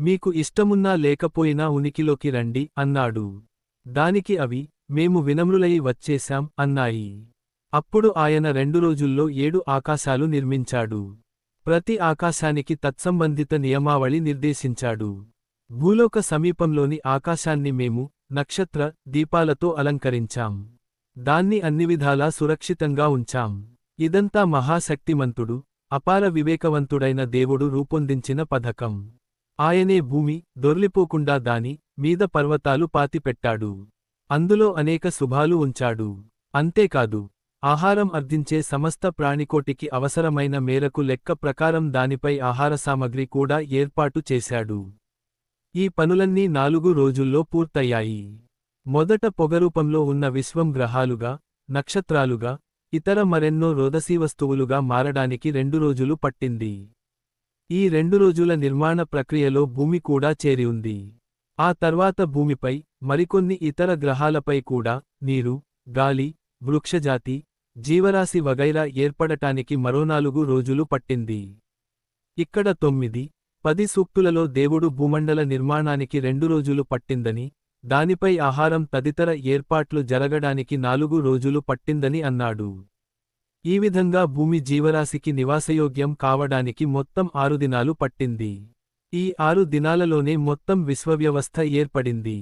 మీకు ఇష్టమున్నా లేకపోయినా ఉనికిలోకి రండి అన్నాడు. దానికి అవి మేము వినమ్రులయి వచ్చేశాం అన్నాయి. అప్పుడు ఆయన రెండు రోజుల్లో ఏడు ఆకాశాలు నిర్మించాడు. ప్రతి ఆకాశానికి తత్సంబంధిత నియమావళి నిర్దేశించాడు. భూలోక సమీపంలోని ఆకాశాన్ని మేము నక్షత్ర దీపాలతో అలంకరించాం. దాన్ని అన్ని విధాలా సురక్షితంగా ఉంచాం. ఇదంతా మహాశక్తిమంతుడు అపార వివేకవంతుడైన దేవుడు రూపొందించిన పథకం. ఆయనే భూమి దొర్లిపోకుండా దాని మీద పర్వతాలు పాతిపెట్టాడు. అందులో అనేక శుభాలు ఉంచాడు. అంతేకాదు ఆహారం అర్ధించే సమస్త ప్రాణికోటికి అవసరమైన మేరకు లెక్క ప్రకారం దానిపై ఆహార సామగ్రి కూడా ఏర్పాటు చేశాడు. ఈ పనులన్నీ నాలుగు రోజుల్లో పూర్తయ్యాయి. మొదట పొగరూపంలో ఉన్న విశ్వం గ్రహాలుగా నక్షత్రాలుగా ఇతర మరెన్నో రోదసీ వస్తువులుగా మారడానికి రెండు రోజులు పట్టింది. ఈ రెండు రోజుల నిర్మాణ ప్రక్రియలో భూమి కూడా చేరి ఉంది. ఆ తర్వాత భూమిపై మరికొన్ని ఇతర గ్రహాలపై కూడా నీరు గాలి వృక్షజాతి జీవరాశి వగైరా ఏర్పడటానికి మరో నాలుగు రోజులు పట్టింది. ఇక్కడ తొమ్మిది పది సూక్తులలో దేవుడు భూమండల నిర్మాణానికి రెండు రోజులు పట్టిందని దానిపై ఆహారం తదితర ఏర్పాట్లు జరగడానికి నాలుగు రోజులు పట్టిందని అన్నాడు. ఈ విధంగా భూమి జీవరాశికి నివాసయోగ్యం కావడానికి మొత్తం ఆరు దినాలు పట్టింది. ఈ ఆరు దినాలలోనే మొత్తం విశ్వవ్యవస్థ ఏర్పడింది.